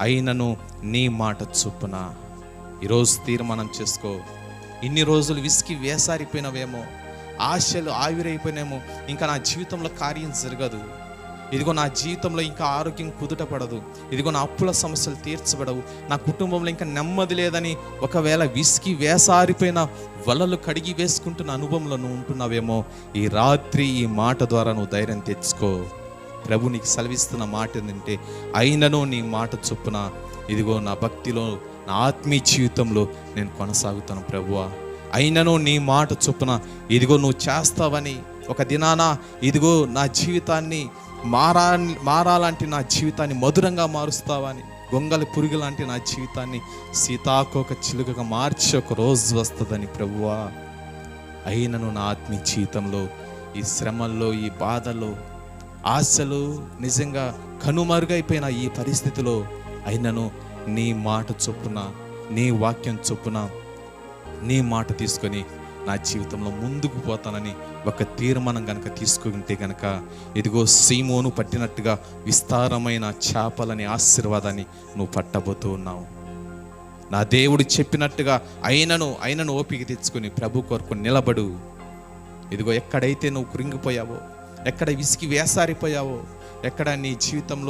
అయినను నీ మాట చొప్పున. ఈరోజు తీర్మానం చేసుకో. ఇన్ని రోజులు విసికి వేసారిపోయినవేమో ఆశలు ఆవిరైపోయినేమో ఇంకా నా జీవితంలో కార్యం జరగదు. ఇదిగో నా జీవితంలో ఇంకా ఆరోగ్యం కుదుట పడదు ఇదిగో నా అప్పుల సమస్యలు తీర్చబడవు. నా కుటుంబంలో ఇంకా నెమ్మది లేదని ఒకవేళ విసికి వేసారిపోయిన వలలు కడిగి వేసుకుంటున్న అనుభవంలో నువ్వు ఉంటున్నావేమో ఈ రాత్రి ఈ మాట ద్వారా నువ్వు ధైర్యం తెచ్చుకో. ప్రభు నీకు సెలవిస్తున్న మాట ఏంటంటే అయినను నీ మాట చొప్పున ఇదిగో నా భక్తిలో నా ఆత్మీయ జీవితంలో నేను కొనసాగుతాను ప్రభువా. అయినను నీ మాట చొప్పున ఇదిగో నువ్వు చేస్తావని ఒక దినాన ఇదిగో నా జీవితాన్ని మారా మారాలంటే నా జీవితాన్ని మధురంగా మారుస్తావని గొంగలి పురుగు లాంటి నా జీవితాన్ని సీతాకోక చిలుకగా మార్చి ఒక రోజు వస్తుందని ప్రభువా. అయినను నా ఆత్మీయ జీవితంలో ఈ శ్రమల్లో ఈ బాధలో ఆశలు నిజంగా కనుమరుగైపోయిన ఈ పరిస్థితిలో అయినను నీ మాట చొప్పున నీ వాక్యం చొప్పున నీ మాట తీసుకొని నా జీవితంలో ముందుకు పోతానని ఒక తీర్మానం కనుక తీసుకుంటే గనక ఇదిగో సీమోను పట్టినట్టుగా విస్తారమైన చేపలని ఆశీర్వాదాన్ని నువ్వు పట్టబోతూ ఉన్నావు. నా దేవుడు చెప్పినట్టుగా అయినను అయినను ఓపిక తెచ్చుకొని ప్రభు కొరకు నిలబడు. ఇదిగో ఎక్కడైతే నువ్వు కృంగిపోయావో ఎక్కడ విసికి వేసారిపోయావో ఎక్కడ నీ జీవితంలో